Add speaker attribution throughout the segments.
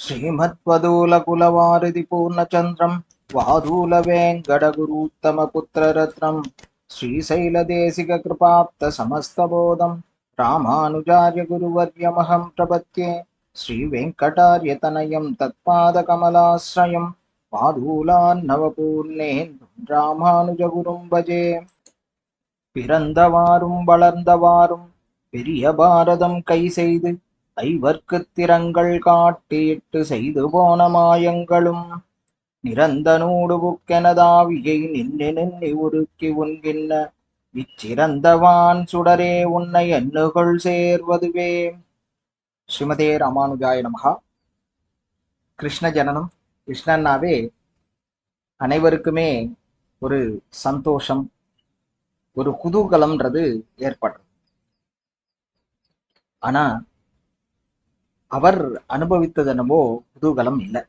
Speaker 1: శ్రీమద్వదూలకులవారిది పూర్ణచంద్రం వాదూల వెంకటగురుత్తమపుత్రరత్నం శ్రీశైలదేశిక కృపాప్త సమస్తబోధం రామానుజార్య గురువర్యమహం ప్రపత్యే శ్రీవేంకటార్యతనయం తత్పాదకమలాశ్రయం பாதூலான்னவபூர்ணேந்தும் ராமானுஜகுரும் பஜே பிறந்தவாரும் வளர்ந்தவாரும் பெரிய பாரதம் கை செய்து ஐவர்க்கு திறங்கள் காட்டியிட்டு செய்து போன மாயங்களும் நிறந்த நூடு புக்கெனதாவியை நின்று நின்று உருக்கி உண்கின்ற இச்சிறந்தவான் சுடரே உன்னை எண்ணுகொள் சேர்வதுவே. ஸ்ரீமதே ராமானுஜாய நமகா கிருஷ்ண ஜனனம். கிருஷ்ணன்னாவே அனைவருக்குமே ஒரு சந்தோஷம் ஒரு குதூகலம்ன்றது ஏற்படும் ஆனா அவர் அனுபவித்ததெனவோ குதூகலம் இல்லை.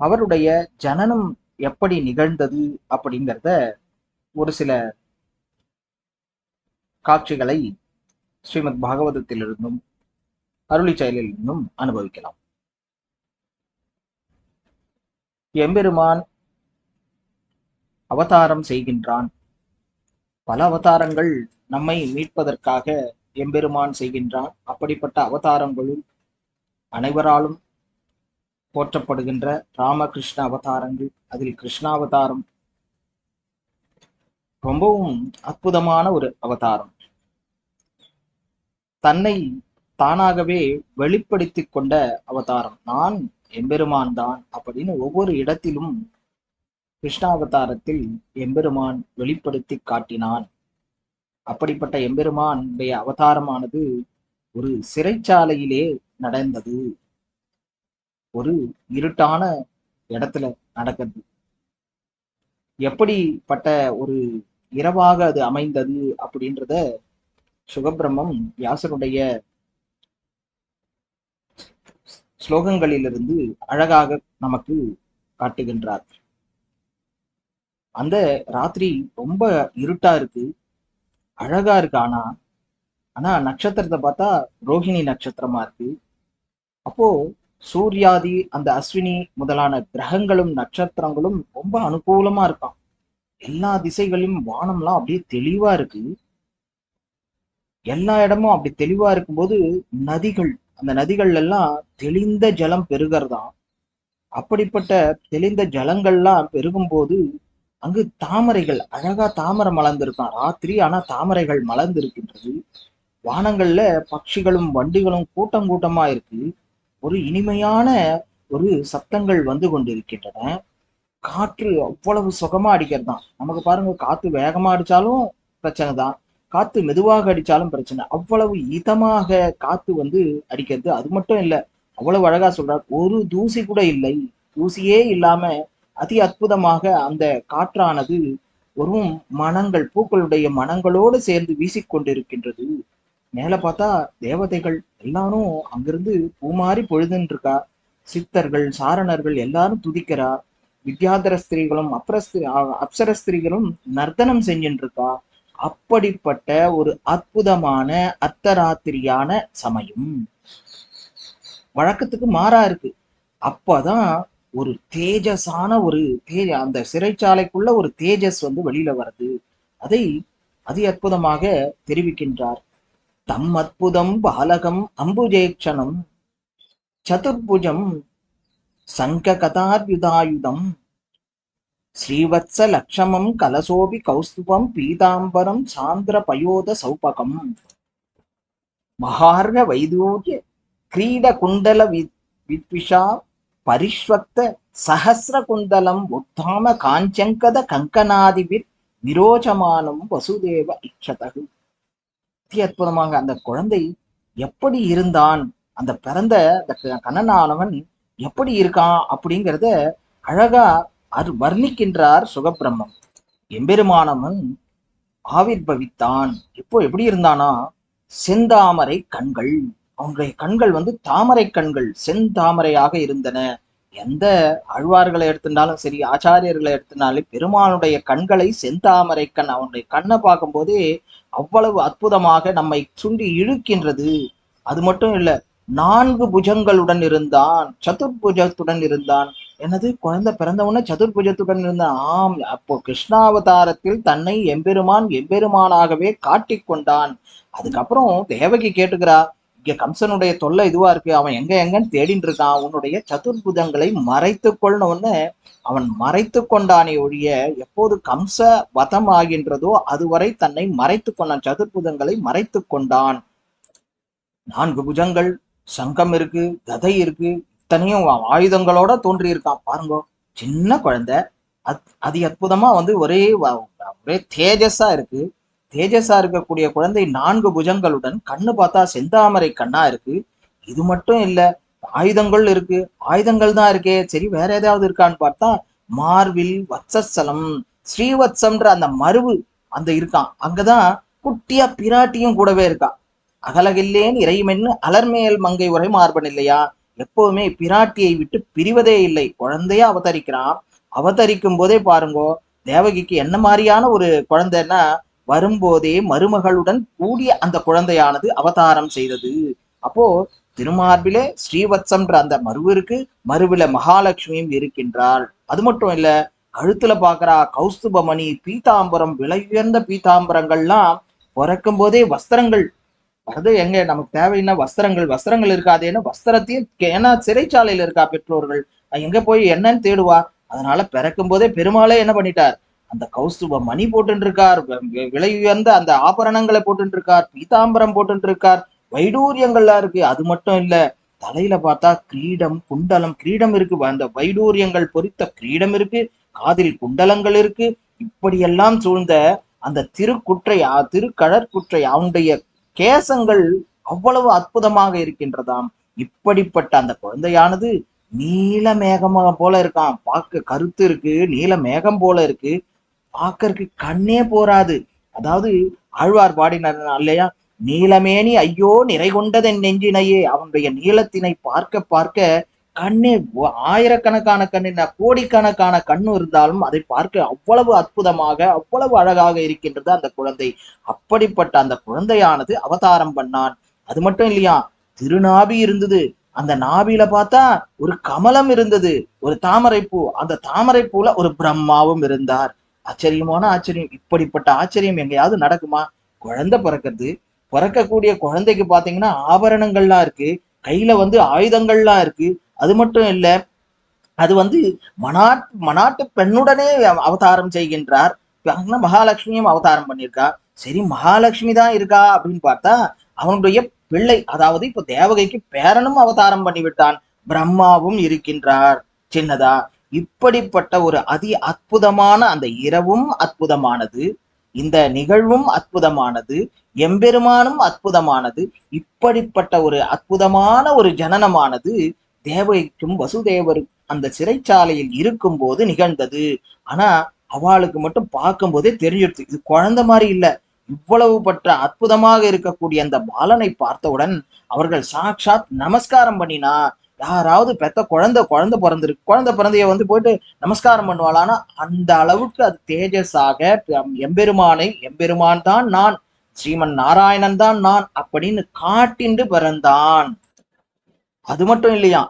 Speaker 1: அவருடைய ஜனனம் எப்படி நிகழ்ந்தது அப்படிங்கிறத ஒரு சில காட்சிகளை ஸ்ரீமத் பாகவதத்திலிருந்தும் அருளி செயலிலிருந்தும் அனுபவிக்கலாம். எம்பெருமான் அவதாரம் செய்கின்றான். பல அவதாரங்கள் நம்மை மீட்பதற்காக எம்பெருமான் செய்கின்றான். அப்படிப்பட்ட அவதாரங்களுள் அனைவராலும் போற்றப்படுகின்ற ராமகிருஷ்ண அவதாரங்கள். அதில் கிருஷ்ணாவதாரம் ரொம்பவும் அற்புதமான ஒரு அவதாரம். தன்னை தானாகவே வெளிப்படுத்திக் கொண்ட அவதாரம். நான் எம்பெருமான் தான் அப்படின்னு ஒவ்வொரு இடத்திலும் கிருஷ்ணாவதாரத்தில் எம்பெருமான் வெளிப்படுத்தி காட்டினான். அப்படிப்பட்ட எம்பெருமானுடைய அவதாரமானது ஒரு சிறைச்சாலையிலே நடந்தது. ஒரு இருட்டான இடத்துல நடக்கிறது. எப்படிப்பட்ட ஒரு இரவாக அது அமைந்தது அப்படின்றத சுகபிரம்மம் வியாசனுடைய ஸ்லோகங்களிலிருந்து அழகாக நமக்கு காட்டுகின்றார். அந்த ராத்திரி ரொம்ப இருட்டா இருக்கு. அழகா இருக்கு. ஆனா ஆனா நட்சத்திரத்தை பார்த்தா ரோஹிணி நட்சத்திரமா இருக்கு. அப்போ சூர்யாதி அந்த அஸ்வினி முதலான கிரகங்களும் நட்சத்திரங்களும் ரொம்ப அனுகூலமா இருக்கான் எல்லா திசைகளிலும் வானம்லாம் அப்படியே தெளிவா இருக்கு. எல்லா இடமும் அப்படி தெளிவா இருக்கும்போது நதிகள் அந்த நதிகள் எல்லாம் தெளிந்த ஜலம் பெருகிறதாம் அப்படிப்பட்ட தெளிந்த ஜலங்கள்லாம் பெருகும்போது அங்கு தாமரைகள் அழகா தாமரை மலர்ந்திருக்கான் ராத்திரி ஆனா தாமரைகள் மலர்ந்திருக்கின்றது. வானங்கள்ல பட்சிகளும் வண்டிகளும் கூட்டம் கூட்டமா இருக்கு. ஒரு இனிமையான ஒரு சத்தங்கள் வந்து கொண்டிருக்கின்றன. காற்று அவ்வளவு சுகமா தான். நமக்கு பாருங்க காத்து வேகமா அடிச்சாலும் பிரச்சனை தான். காத்து மெதுவாக அடிச்சாலும் பிரச்சனை. அவ்வளவு இதமாக காத்து வந்து அடிக்கிறது. அது மட்டும் இல்லை அவ்வளவு அழகா சொல்றார். ஒரு தூசி கூட இல்லை. தூசியே இல்லாம அதி அற்புதமாக அந்த காற்றானது வெறும் மனங்கள் பூக்களுடைய மனங்களோடு சேர்ந்து வீசிக்கொண்டிருக்கின்றது. மேல பார்த்தா தேவதைகள் எல்லாரும் அங்கிருந்து பூமாறி பொழுதுன்னு இருக்கா சித்தர்கள் சாரணர்கள் எல்லாரும் துதிக்கிறா. வித்யாதர ஸ்திரீகளும் அப்ரஸ்திரி அப்சர ஸ்திரீகளும் நர்த்தனம் செஞ்சுட்டு இருக்கா அப்படிப்பட்ட ஒரு அற்புதமான அர்த்தராத்திரியான சமயம். வழக்கத்துக்கு மாறா இருக்கு. அப்பதான் ஒரு தேஜஸான ஒரு தே அந்த சிறைச்சாலைக்குள்ள ஒரு தேஜஸ் வந்து வெளியில வருது. அதை அதி அற்புதமாக தெரிவிக்கின்றார். தம் அற்புதம் பாலகம் அம்புஜேக்ஷணம் சதுர்புஜம் சங்க கதார்யுதாயுதம் ஸ்ரீவத்ச லக்ஷமம் கலசோபி கௌஸ்துபம் பீதாம்பரம் சாந்திர பயோத சௌபகம். மகார்க வைதூரிய கிரீட குண்டல வித்விஷா பரிஷ்வக்த சஹசிர குந்தலம் உத்தாம காஞ்சங்கத கங்கனாதிபிர் விரோச்சமானம் வசுதேவ இக்ஷதகு. அதி அற்புதமாக அந்த குழந்தை எப்படி இருந்தான்? அந்த பிறந்த அந்த கண்ணனானவன் எப்படி இருக்கான் அப்படிங்கிறத அழகா அது வர்ணிக்கின்றார் சுகபிரம்மம் எம்பெருமானவன் ஆவிர்பவித்தான். இப்போ எப்படி இருந்தானா? செந்தாமரை கண்கள். அவனுடைய கண்கள் வந்து தாமரை கண்கள் செந்தாமரையாக இருந்தன. எந்த ஆழ்வார்களை எடுத்திருந்தாலும் சரி ஆச்சாரியர்களை எடுத்திருந்தாலும் பெருமானுடைய கண்களை செந்தாமரை கண் அவனுடைய கண்ணை பார்க்கும்போதே அவ்வளவு அற்புதமாக நம்மை சுண்டி இழுக்கின்றது. அது மட்டும் இல்ல நான்கு புஜங்களுடன் இருந்தான் சதுர்புஜத்துடன் இருந்தான். எனது குழந்தை பிறந்த உடனே சதுர்புஜத்துடன் இருந்தான். ஆம் அப்போ கிருஷ்ணாவதாரத்தில் தன்னை எம்பெருமான் எம்பெருமானாகவே காட்டிக்கொண்டான் அதுக்கப்புறம் தேவகி கேட்டுக்கிறா இங்க கம்சனுடைய தொல்லை இதுவா இருக்கு. அவன் எங்க எங்கன்னு தேடின்னு இருக்கான். உன்னுடைய சதுர்புதங்களை மறைத்துக் கொள்ளணும்னு அவன் மறைத்து கொண்டானே ஒழிய எப்போது கம்ச வதம் ஆகின்றதோ அதுவரை தன்னை மறைத்து கொண்டான். சதுர்புதங்களை மறைத்து கொண்டான். நான்கு புஜங்கள் சங்கம் இருக்கு கதை இருக்கு. இத்தனையும் ஆயுதங்களோட தோன்றியிருக்கான் பாருங்க சின்ன குழந்தை. அத் அதி அற்புதமா வந்து ஒரே வ- ஒரே தேஜஸா இருக்கு. தேஜஸா இருக்கக்கூடிய குழந்தை நான்கு புஜங்களுடன் கண்ணு பார்த்தா செந்தாமரை கண்ணா இருக்கு. இது மட்டும் இல்ல ஆயுதங்கள் இருக்கு. ஆயுதங்கள் தான் இருக்கே. சரி வேற ஏதாவது இருக்கான்னு பார்த்தா மார்வில் வத்சலம் ஸ்ரீவத்சம்ன்ற அந்த மருவு அந்த இருக்கான். அங்கதான் குட்டியா பிராட்டியும் கூடவே இருக்கா. அகலகில்லேன் இறைமென்னு அலர்மேல் மங்கை உரை மார்பன் இல்லையா? எப்பவுமே பிராட்டியை விட்டு பிரிவதே இல்லை. குழந்தையா அவதரிக்கிறான். அவதரிக்கும் போதே பாருங்கோ தேவகிக்கு என்ன மாதிரியான ஒரு குழந்தைன்னா வரும்போதே மருமகளுடன் கூடிய அந்த குழந்தையானது அவதாரம் செய்தது. அப்போ திருமார்பிலே ஸ்ரீவத்சம்ன்ற அந்த மருவிற்கு மருவில மகாலட்சுமியும் இருக்கின்றாள். அது மட்டும் இல்ல கழுத்துல பாக்குறா கௌஸ்துபமணி பீதாம்பரம் விலை உயர்ந்த பீதாம்பரங்கள்லாம் பிறக்கும் போதே வஸ்திரங்கள். அது எங்க? நமக்கு தேவைன்னா வஸ்திரங்கள். வஸ்திரங்கள் இருக்காதேன்னு வஸ்திரத்தையும் கே- ஏன்னா சிறைச்சாலையில இருக்கா பெற்றோர்கள். எங்க போய் என்னன்னு தேடுவா? அதனால பிறக்கும் போதே பெருமாளே என்ன பண்ணிட்டார்? அந்த கௌஸ்துப மணி போட்டுருக்கார் இருக்கார் விலை உயர்ந்த அந்த ஆபரணங்களை போட்டுட்டு இருக்கார் பீதாம்பரம் போட்டுருக்கார் இருக்கார் வைடூரியங்கள்லாம் இருக்கு. அது மட்டும் இல்ல தலையில பார்த்தா கிரீடம் குண்டலம் கிரீடம் இருக்கு. அந்த வைடூரியங்கள் பொறித்த கிரீடம் இருக்கு காதில் குண்டலங்கள் இருக்கு. இப்படியெல்லாம் சூழ்ந்த அந்த திருக்குற்றை திருக்கழற்குற்றை அவனுடைய கேசங்கள் அவ்வளவு அற்புதமாக இருக்கின்றதாம். இப்படிப்பட்ட அந்த குழந்தையானது நீல மேகமாக போல இருக்கான் பார்க்க கருத்து இருக்கு நீல மேகம் போல இருக்கு. பார்க்கறதுக்கு கண்ணே போராது அதாவது ஆழ்வார் பாடினார் இல்லையா? நீலமேனி ஐயோ நிறை கொண்டதன் நெஞ்சினையே. அவனுடைய நீளத்தினை பார்க்க பார்க்க கண்ணே ஆயிரக்கணக்கான கண்ணு கோடிக்கணக்கான கண்ணு இருந்தாலும் அதை பார்க்க அவ்வளவு அற்புதமாக அவ்வளவு அழகாக இருக்கின்றது அந்த குழந்தை. அப்படிப்பட்ட அந்த குழந்தையானது அவதாரம் பண்ணான். அது மட்டும் இல்லையா திருநாபி இருந்தது. அந்த நாபியில பார்த்தா ஒரு கமலம் இருந்தது. ஒரு தாமரைப்பூ. அந்த தாமரைப்பூல ஒரு பிரம்மாவும் இருந்தார். ஆச்சரியமான ஆச்சரியம். இப்படிப்பட்ட ஆச்சரியம் எங்கேயாவது நடக்குமா? குழந்தை பிறக்கிறது. பிறக்கக்கூடிய குழந்தைக்கு பாத்தீங்கன்னா ஆபரணங்கள்லாம் இருக்கு. கையில வந்து ஆயுதங்கள்லாம் இருக்கு. அது மட்டும் இல்ல அது வந்து மனாட் மனாட்டு பெண்ணுடனே அவதாரம் செய்கின்றார். மகாலட்சுமியும் அவதாரம் பண்ணியிருக்கா. சரி மகாலட்சுமி தான் இருக்கா அப்படின்னு பார்த்தா அவனுடைய பிள்ளை அதாவது இப்ப தேவகைக்கு பேரனும் அவதாரம் பண்ணிவிட்டான். பிரம்மாவும் இருக்கின்றார். சின்னதா. இப்படிப்பட்ட ஒரு அதி அற்புதமான அந்த இரவும் அற்புதமானது இந்த நிகழ்வும் அற்புதமானது எம்பெருமானும் அற்புதமானது இப்படிப்பட்ட ஒரு அற்புதமான ஒரு ஜனனமானது தேவைக்கும் வசுதேவர் அந்த சிறைச்சாலையில் இருக்கும் போது நிகழ்ந்தது. ஆனா அவளுக்கு மட்டும் பார்க்கும்போதே தெரிஞ்சிடுச்சு இது குழந்தை மாதிரி இல்ல. இவ்வளவு பட்ட அற்புதமாக இருக்கக்கூடிய அந்த பாலனை பார்த்தவுடன் அவர்கள் சாட்சாத் நமஸ்காரம் பண்ணினா யாராவது பெத்த குழந்தை குழந்தை பிறந்திருக்கு. குழந்தை பிறந்தைய வந்து போயிட்டு நமஸ்காரம் பண்ணுவாளானா அந்த அளவுக்கு அது தேஜஸாக எம்பெருமானை எம்பெருமான் தான் நான் ஸ்ரீமன் நாராயணன் தான் நான் அப்படின்னு காட்டிண்டு பிறந்தான். அது மட்டும் இல்லையா?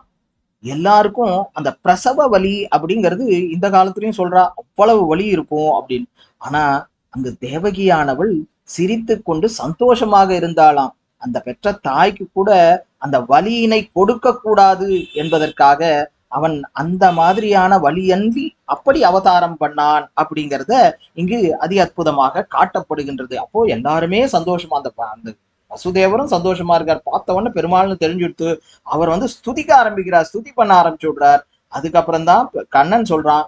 Speaker 1: எல்லாருக்கும் அந்த பிரசவ வலி அப்படிங்கிறது இந்த காலத்துலயும் சொல்றா அவ்வளவு வலி இருக்கும் அப்படின்னு. ஆனா அங்கு தேவகியானவள் சிரித்து கொண்டு சந்தோஷமாக இருந்தாளாம். அந்த பெற்ற தாய்க்கு கூட அந்த வலியினை கொடுக்க கூடாது என்பதற்காக அவன் அந்த மாதிரியான வழியன்றி அப்படி அவதாரம் பண்ணான் அப்படிங்கிறத இங்கு அதி அற்புதமாக காட்டப்படுகின்றது. அப்போ எல்லாருமே சந்தோஷமா அந்த அந்த வசுதேவரும் சந்தோஷமா இருக்கார். பார்த்த பெருமாள்னு தெரிஞ்சுடுத்து அவர் வந்து ஸ்துதிக்க ஆரம்பிக்கிறார் ஸ்துதி பண்ண ஆரம்பிச்சு விடுறார் அதுக்கப்புறம் தான் கண்ணன் சொல்றான்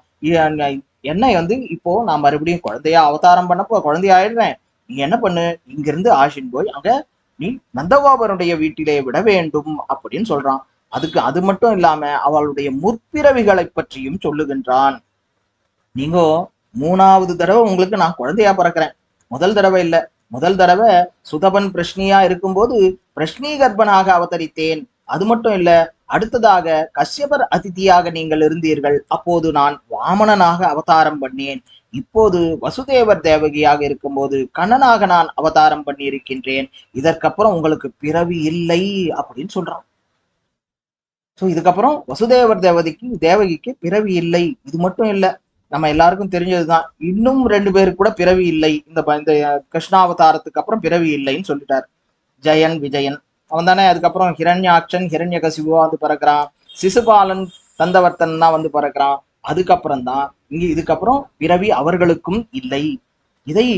Speaker 1: என்னை வந்து இப்போ நான் மறுபடியும் குழந்தையா அவதாரம் பண்ணப்போ குழந்தையாயிடுறேன் நீ என்ன பண்ணு? இங்கிருந்து ஆஷின் போய் அங்க நீ நந்தகோபருடைய வீட்டிலே விட வேண்டும் அப்படின்னு சொல்றான். அதுக்கு அது மட்டும் இல்லாம அவளுடைய முற்பிறவிகளை பற்றியும் சொல்லுகின்றான். நீங்க மூணாவது தடவை உங்களுக்கு நான் குழந்தையா பிறக்கிறேன். முதல் தடவை இல்ல. முதல் தடவை சுதபன் பிரஷ்னியா இருக்கும்போது பிரஷ்னி கர்ப்பனாக அவதரித்தேன். அது மட்டும் இல்ல அடுத்ததாக கஷ்யபர் அதிதியாக நீங்கள் இருந்தீர்கள். அப்போது நான் வாமனனாக அவதாரம் பண்ணேன். இப்போது வசுதேவர் தேவகியாக இருக்கும்போது கண்ணனாக நான் அவதாரம் பண்ணி இருக்கின்றேன் இதற்கப்புறம் உங்களுக்கு பிறவி இல்லை அப்படின்னு சொல்றான். ஸோ இதுக்கப்புறம் வசுதேவர் தேவதைக்கு தேவகிக்கு பிறவி இல்லை. இது மட்டும் இல்லை நம்ம எல்லாருக்கும் தெரிஞ்சதுதான். இன்னும் ரெண்டு பேருக்கு கூட பிறவி இல்லை. இந்த இந்த கிருஷ்ணாவதாரத்துக்கு அப்புறம் பிறவி இல்லைன்னு சொல்லிட்டார். ஜெயன் விஜயன். அவன் தானே அதுக்கப்புறம் ஹிரண்யாட்சன் ஹிரண்யகசிபுவா வந்து பிறக்கிறான். சிசுபாலன் தந்தவர்த்தன் தான் வந்து பிறக்கிறான். அதுக்கப்புறம் தான் இங்க இதுக்கப்புறம் பிறவி அவர்களுக்கும் இல்லை. இதை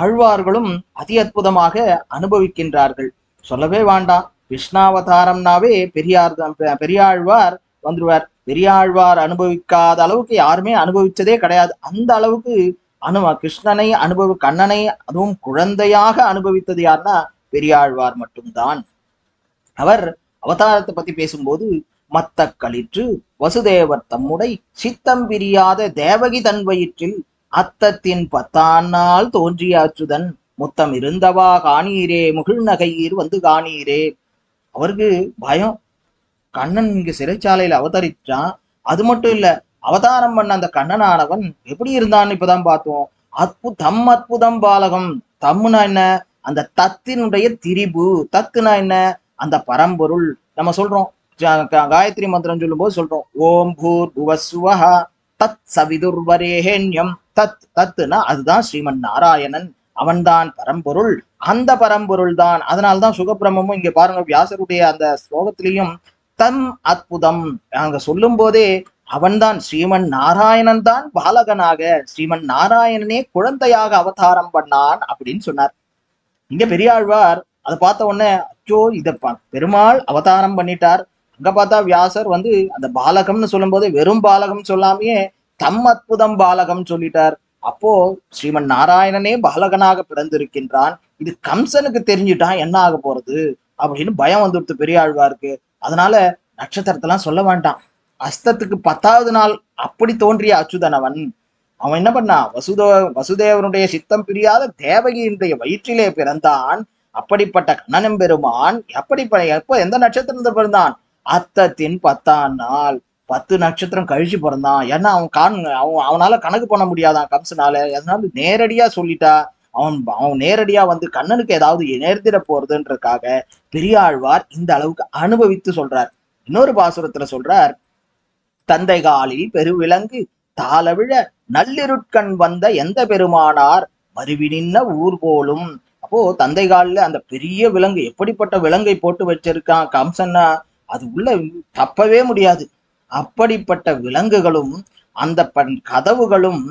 Speaker 1: ஆழ்வார்களும் அதி அற்புதமாக அனுபவிக்கின்றார்கள். சொல்லவே வேண்டாம். கிருஷ்ணாவதாரம்னாவே பெரியார் பெரியாழ்வார் வந்துருவார். பெரியாழ்வார் அனுபவிக்காத அளவுக்கு யாருமே அனுபவிச்சதே கிடையாது. அந்த அளவுக்கு அனு கிருஷ்ணனை அனுபவ கண்ணனை அதுவும் குழந்தையாக அனுபவித்தது யாருன்னா பெரியாழ்வார் மட்டும்தான். அவர் அவதாரத்தை பத்தி பேசும்போது மத்த களிற்று வசுதேவர் தம்முடை சித்தம் பிரியாத தேவகி தன் வயிற்றில் அத்தத்தின் பத்தான் நாள் தோன்றிய அச்சுதன் முத்தம் இருந்தவா காணீரே முகிழ்நகையீர் வந்து காணீரே. அவருக்கு பயம். கண்ணன் இங்க சிறைச்சாலையில அவதரிச்சான். அது மட்டும் இல்ல அவதாரம் பண்ண அந்த கண்ணனானவன் எப்படி இருந்தான்னு இப்பதான் பார்த்தோம். அற்பு தம் அற்புதம் பாலகம். தம்முனா என்ன? அந்த தத்தினுடைய திரிபு. தத்துனா என்ன? அந்த பரம்பொருள். நம்ம சொல்றோம் காயத்ரி மந்திரம் சொல்லும்போது சொல்றோம். ஓம் பூர் புவஸ்வஹா தத் சவிதுர்வரேஹேன்யம். தத் தத்துனா அதுதான் ஸ்ரீமன் நாராயணன் அவன்தான் பரம்பொருள். அந்த பரம்பொருள் தான். அதனால்தான் சுகப்பிரமமும் இங்க பாருங்க வியாசருடைய அந்த ஸ்லோகத்திலையும் தம் அற்புதம். அங்க சொல்லும் போதே அவன்தான் ஸ்ரீமன் நாராயணன் தான் பாலகனாக. ஸ்ரீமன் நாராயணனே குழந்தையாக அவதாரம் பண்ணான் அப்படின்னு சொன்னார். இங்க பெரியாழ்வார் அதை பார்த்த உடனே அச்சோ இத பெருமாள் அவதாரம் பண்ணிட்டார். அங்க பார்த்தா வியாசர் வந்து அந்த பாலகம்னு சொல்லும் போதே வெறும் பாலகம் சொல்லாமையே தம் அற்புதம் பாலகம் சொல்லிட்டார். அப்போ ஸ்ரீமன் நாராயணனே பாலகனாக பிறந்திருக்கின்றான். இது கம்சனுக்கு தெரிஞ்சுட்டான் என்ன ஆக போறது? அப்படின்னு பயம் வந்துடுத்து பெரியாழ்வாருக்கு அதனால நட்சத்திரத்தெல்லாம் சொல்ல வேண்டாம் அஸ்தத்துக்கு பத்தாவது நாள் அப்படி தோன்றிய அச்சுதன் அவன் அவன் என்ன பண்ணான் வசுதோ வசுதேவனுடைய சித்தம் பிரியாத தேவகியினுடைய வயிற்றிலே பிறந்தான். அப்படிப்பட்ட கண்ணனும் பெருமான் எப்படி எப்போ எந்த நட்சத்திரத்துல பிறந்தான்? அத்தத்தின் பத்தாம் நாள். பத்து நட்சத்திரம் கழிச்சு பிறந்தான். ஏன்னா அவன் கான் அவன் அவனால கணக்கு பண்ண முடியாதான் கம்சனால. அதனால நேரடியா சொல்லிட்டா. அவன் அவன் நேரடியா வந்து கண்ணனுக்கு ஏதாவது நேர்த்திட போறதுன்றதுக்காக பெரியாழ்வார் இந்த அளவுக்கு அனுபவித்து சொல்றார். இன்னொரு பாசுரத்துல சொல்றார் தந்தை காலில் பெருவிலங்கு தாளவிழ நள்ளிருட்கண் வந்த எந்த பெருமானார்? மருவி நின்ன ஊர் போலும். அப்போ தந்தை காலில் அந்த பெரிய விலங்கு எப்படிப்பட்ட விலங்கை போட்டு வச்சிருக்கான் கம்சன்னா அது உள்ள தப்பவே முடியாது. அப்படிப்பட்ட விலங்குகளும் அந்த பன் கதவுகளும்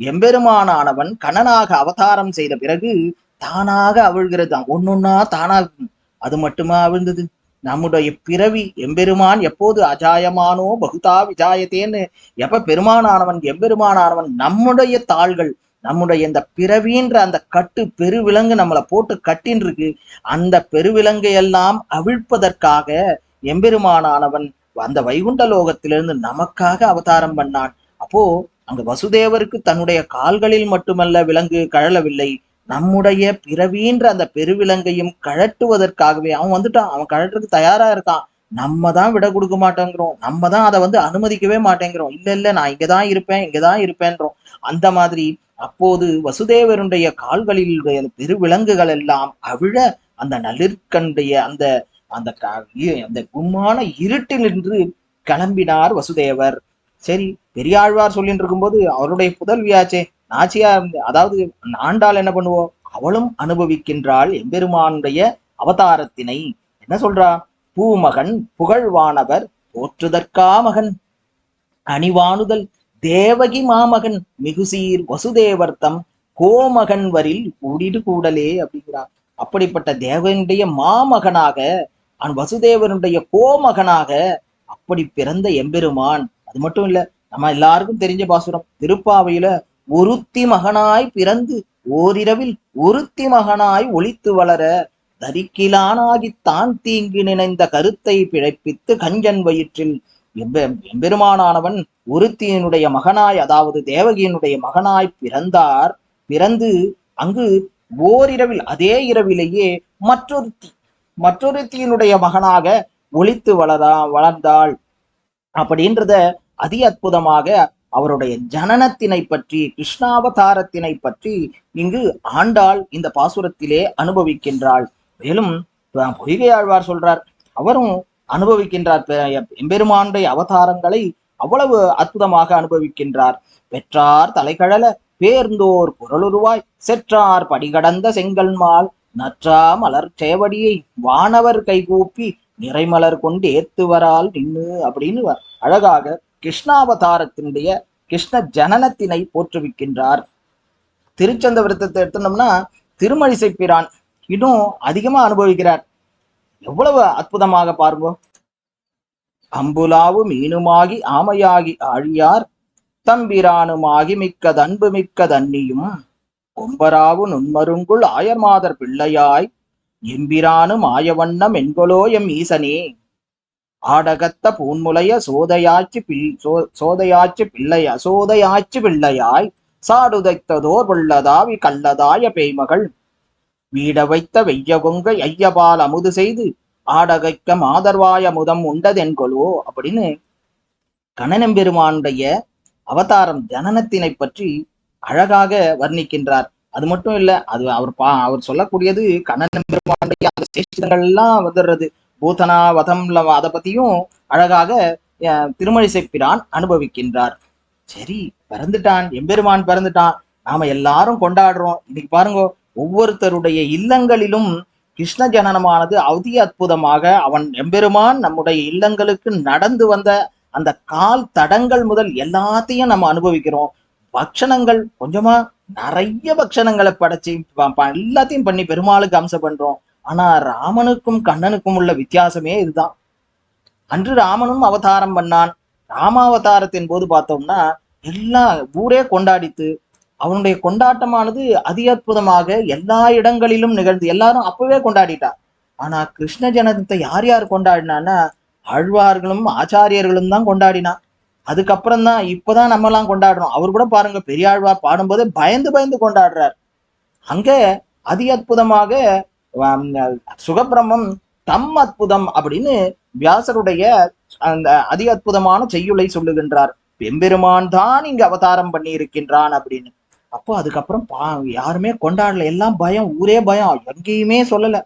Speaker 1: எம்பெருமானானவன் கண்ணனாக அவதாரம் செய்த பிறகு தானாக அவிழ்கிறது. ஒன்னொன்னா தானாக அது மட்டுமா அவிழ்ந்தது? நம்முடைய பிறவி எம்பெருமான் எப்போது அஜாயமானோ பகுதா விஜாயத்தேன்னு எப்ப பெருமானானவன் எம்பெருமானானவன் நம்முடைய தாள்கள் நம்முடைய இந்த பிறவின்ற அந்த கட்டு பெருவிலங்கு நம்மளை போட்டு கட்டின்னு இருக்கு அந்த பெருவிலங்கை எல்லாம் அவிழ்ப்பதற்காக எம்பெருமானானவன் அந்த வைகுண்ட லோகத்திலிருந்து நமக்காக அவதாரம் பண்ணான். அப்போ அங்கு வசுதேவருக்கு தன்னுடைய கால்களில் மட்டுமல்ல விலங்கு கழலவில்லை. நம்முடைய பிறவின்ற அந்த பெருவிலங்கையும் கழட்டுவதற்காகவே அவன் வந்துட்டான். அவன் கழட்டுறதுக்கு தயாரா இருக்கான். நம்ம தான் விட கொடுக்க மாட்டேங்கிறோம். நம்ம தான் அதை வந்து அனுமதிக்கவே மாட்டேங்கிறோம். இல்ல இல்ல நான் இங்கதான் இருப்பேன் இங்கதான் இருப்பேன்றோம். அந்த மாதிரி அப்போது வசுதேவருடைய கால்களிலுடைய பெருவிலங்குகள் எல்லாம் அவிழ அந்த நளிர்கண்டைய அந்த அந்த அந்த கும்மான இருட்டினின்று கிளம்பினார் வசுதேவர். சரி பெரியாழ்வார் சொல்லிட்டு இருக்கும்போது அவருடைய புதல்வியாச்சே நாச்சியார் அதாவது ஆண்டாள் என்ன பண்ணுவோம் அவளும் அனுபவிக்கின்றாள் எம்பெருமானுடைய அவதாரத்தினை. என்ன சொல்றா? பூமகன் புகழ்வானவர் போற்றுதற்கா மகன். அணிவானுதல் தேவகி மாமகன் மிகுசீர் வசுதேவர்த்தம் கோமகன் வரில் கூடிடு கூடலே அப்படிங்கிறார். அப்படிப்பட்ட தேவனுடைய மாமகனாக அவன் வசுதேவனுடைய கோமகனாக அப்படி பிறந்த எம்பெருமான். அது மட்டும் இல்ல நம்ம எல்லாருக்கும் தெரிஞ்ச பாசுரம். திருப்பாவையில ஒருத்தி மகனாய் பிறந்து ஓரிரவில் ஒருத்தி மகனாய் ஒளித்து வளர தரிக்கிலானாகி தான் தீங்கு நினைந்த கருத்தை பிழைப்பித்து கஞ்சன் வயிற்றில் எம்பெ எம்பெருமானானவன் ஒருத்தியினுடைய மகனாய் அதாவது தேவகியினுடைய மகனாய் பிறந்தார். பிறந்து அங்கு ஓரிரவில் அதே இரவிலேயே மற்றொருத்தி மற்றொருத்தியினுடைய மகனாக ஒழித்து வளரா வளர்ந்தாள். அப்படின்றத அதி அற்புதமாக அவருடைய ஜனனத்தினை பற்றி கிருஷ்ணாவதாரத்தினை பற்றி இங்கு ஆண்டாள் இந்த பாசுரத்திலே அனுபவிக்கின்றாள். மேலும் பொய்கை ஆழ்வார் சொல்றார் அவரும் அனுபவிக்கின்றார். பெ- எம்பெருமானுடைய அவதாரங்களை அவ்வளவு அற்புதமாக அனுபவிக்கின்றார். பெற்றார் தலைகழல பேர்ந்தோர் குரலுருவாய் செற்றார் படிகடந்த செங்கல்மால் நற்றா மலர் சேவடியை வானவர் கைகூப்பி நிறைமலர் கொண்டு ஏத்துவரால் நின்னு அப்படின்னு வ- அழகாக கிருஷ்ணாவதாரத்தினுடைய கிருஷ்ண ஜனனத்தினை போற்றுவிக்கின்றார். திருச்சந்த விரதத்தை எடுத்தோம்னா திருமழிசை பிரான் இன்னும் அதிகமா அனுபவிக்கிறார். எவ்வளவு அற்புதமாக பாருங்க. அம்புலாவு மீனுமாகி ஆமையாகி ஆழியார் தம்பிரானுமாகி மிக்க தன்பு மிக்க தன்னியும் கொம்பராவு நுண்மருங்குள் ஆயர்மாதர் பிள்ளையாய் எம்பிரானும் ஆயவண்ணம் என்கொலோ எம் ஈசனே. ஆடகத்த பூன்முலைய சோதையாச்சு பில் சோ- சோதையாச்சு பிள்ளைய சோதையாச்சு பிள்ளையாய் சாடுதைத்ததோர் உள்ளதாவி கள்ளதாய பேய்மகள். வீட வைத்த வெய்யகொங்கை ஐயபால் அமுது செய்து ஆடகைக்க மாதர்வாய முதம் உண்டதென்கொலோ அப்படின்னு கண்ணனம்பெருமானுடைய அவதாரம் ஜனனத்தினை பற்றி அழகாக வர்ணிக்கின்றார். அது மட்டும் இல்ல அது அவர் பா அவர் சொல்லக்கூடியது கண்ணன் பெருமானுடைய அந்த சேஷ்டங்கள் எல்லாம் வந்துடுறது பூதனா வதம்ல அதை பத்தியும் அழகாக அஹ், திருமழிசை பிரான் அனுபவிக்கின்றார். சரி பிறந்துட்டான் எம்பெருமான் பிறந்துட்டான் நாம எல்லாரும் கொண்டாடுறோம். இன்னைக்கு பாருங்க ஒவ்வொருத்தருடைய இல்லங்களிலும் கிருஷ்ண ஜனனமானது அதி அற்புதமாக அவன் எம்பெருமான் நம்முடைய இல்லங்களுக்கு நடந்து வந்த அந்த கால் தடங்கள் முதல் எல்லாத்தையும் நம்ம அனுபவிக்கிறோம். பக்ஷணங்கள் கொஞ்சமா நிறைய பக்ஷணங்களை படைச்சு எல்லாத்தையும் பண்ணி பெருமாளுக்கு அம்சம் பண்றோம். ஆனா ராமனுக்கும் கண்ணனுக்கும் உள்ள வித்தியாசமே இதுதான். அன்று ராமனும் அவதாரம் பண்ணான். ராமாவதாரத்தின் போது பார்த்தோம்னா எல்லா ஊரே கொண்டாடித்து அவனுடைய கொண்டாட்டமானது அதி அற்புதமாக எல்லா இடங்களிலும் நிகழ்ந்து எல்லாரும் அப்பவே கொண்டாடிட்டார் ஆனா கிருஷ்ண ஜனத்தை யார் யார் கொண்டாடினான்னா ஆழ்வார்களும் ஆச்சாரியர்களும் தான் கொண்டாடினா. அதுக்கப்புறம் தான் இப்பதான் நம்ம எல்லாம் கொண்டாடுறோம். அவர் கூட பாருங்க பெரியாழ்வார் பாடும்போது பயந்து பயந்து கொண்டாடுறார். அங்க அதி அற்புதமாக ஆம், சுகபிரம்மம் தம் அற்புதம் அப்படின்னு வியாசருடைய அந்த அதி அற்புதமான செய்யுளை சொல்லுகின்றார். எம்பெருமான் தான் இங்க அவதாரம் பண்ணி இருக்கின்றான் அப்படின்னு. அப்போ அதுக்கப்புறம் பா யாருமே கொண்டாடல. எல்லாம் பயம் ஊரே பயம். எங்கேயுமே சொல்லல.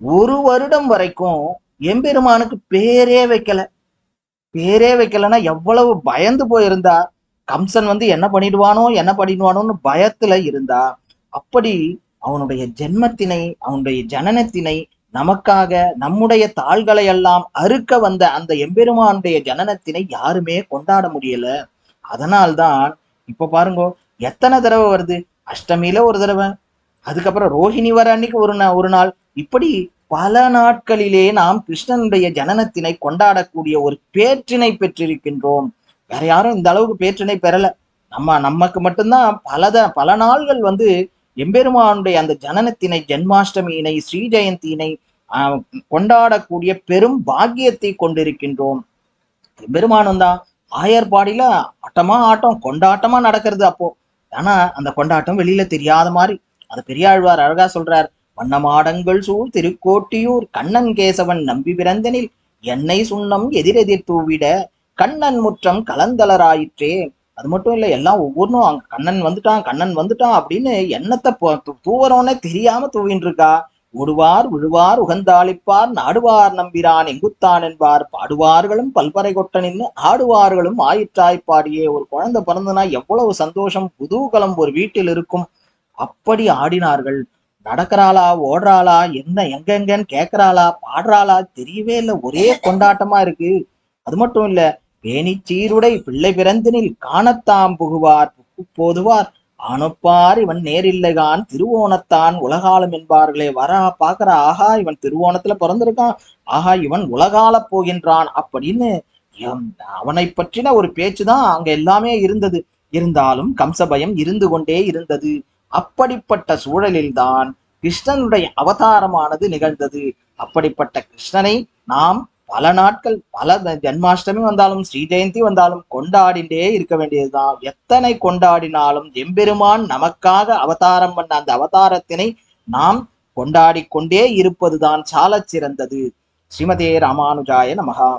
Speaker 1: ஒரு வருடம் வரைக்கும் எம்பெருமானுக்கு பேரே வைக்கல. பேரே வைக்கலன்னா எவ்வளவு பயந்து போயிருந்தா? கம்சன் வந்து என்ன பண்ணிடுவானோ என்ன பண்ணிடுவானோன்னு பயத்துல இருந்தா அப்படி அவனுடைய ஜென்மத்தினை அவனுடைய ஜனனத்தினை நமக்காக நம்முடைய தாள்களை எல்லாம் அறுக்க வந்த அந்த எம்பெருமானுடைய ஜனனத்தினை யாருமே கொண்டாட முடியல. அதனால்தான் இப்ப பாருங்க எத்தனை தடவை வருது? அஷ்டமியில ஒரு தடவை. அதுக்கப்புறம் ரோஹிணி வர அன்னைக்கு ஒரு ஒரு நாள். இப்படி பல நாட்களிலே நாம் கிருஷ்ணனுடைய ஜனனத்தினை கொண்டாடக்கூடிய ஒரு பேற்றினை பெற்றிருக்கின்றோம். வேற யாரும் இந்த அளவுக்கு பேற்றினை பெறல. நம்ம நமக்கு மட்டும்தான் பலத பல நாள்கள் வந்து எம்பெருமானுடைய அந்த ஜனனத்தினை ஜென்மாஷ்டமியினை ஸ்ரீ ஜெயந்தியினை கொண்டாடக்கூடிய பெரும் பாக்கியத்தை கொண்டிருக்கின்றோம். எம்பெருமானும் தான் ஆயர்பாடியில ஆட்டமா ஆட்டம் கொண்டாட்டமா நடக்கிறது அப்போ. ஆனா அந்த கொண்டாட்டம் வெளியில தெரியாத மாதிரி அது பெரியாழ்வார் அழகா சொல்றார் வண்ணமாடங்கள் சூழ் திருக்கோட்டியூர் கண்ணன் கேசவன் நம்பி பிறந்தனில் எண்ணெய் சுண்ணம் எதிரெதிர் தூவிட கண்ணன் முற்றம் கலந்தலராயிற்றே. அது மட்டும் இல்ல எல்லாம் ஒவ்வொன்றும் அங்க கண்ணன் வந்துட்டான் கண்ணன் வந்துட்டான் அப்படின்னு எண்ணத்தை போ- தூவறோன்னே தெரியாம தூவின்னு இருக்கா ஓடுவார் விழுவார் உகந்தாளிப்பார் நாடுவார் நம்பிரான் எங்குத்தான் என்பார். பாடுவார்களும் பல்பறை கொட்ட நின்று ஆடுவார்களும் ஆயிற்றாய் பாடியே. ஒரு குழந்தை பிறந்தனா எவ்வளவு சந்தோஷம் குதூகலம் ஒரு வீட்டில் இருக்கும். அப்படி ஆடினார்கள். நடக்கிறாளா ஓடுறாளா என்ன எங்கெங்கன்னு கேட்கறாளா பாடுறாளா தெரியவே இல்லை. ஒரே கொண்டாட்டமா இருக்கு. அது மட்டும் இல்ல பேணி சீருடை பிள்ளை பிறந்தினில் காணத்தாம் புகுவார் புக்கு போதுவார். அனுப்பார் இவன் நேரில்லைகான் திருவோணத்தான் உலகாலம் என்பார்களே. வரா பாக்குற ஆஹா இவன் திருவோணத்துல பிறந்திருக்கான். ஆஹா இவன் உலகால போகின்றான் அப்படின்னு அவனை பற்றின ஒரு பேச்சுதான் அங்க எல்லாமே இருந்தது. இருந்தாலும் கம்சபயம் இருந்து கொண்டே இருந்தது. அப்படிப்பட்ட சூழலில்தான் கிருஷ்ணனுடைய அவதாரமானது நிகழ்ந்தது. அப்படிப்பட்ட கிருஷ்ணனை நாம் பல நாட்கள் பல ஜென்மாஷ்டமி ஜன்மாஷ்டமி வந்தாலும் ஸ்ரீ ஜெயந்தி வந்தாலும் கொண்டாடிண்டே இருக்க வேண்டியதுதான். எத்தனை கொண்டாடினாலும் எம்பெருமான் நமக்காக அவதாரம் பண்ண அந்த அவதாரத்தினை நாம் கொண்டாடிக் கொண்டே இருப்பதுதான் சால சிறந்தது ஸ்ரீமதே ராமானுஜாய நமகா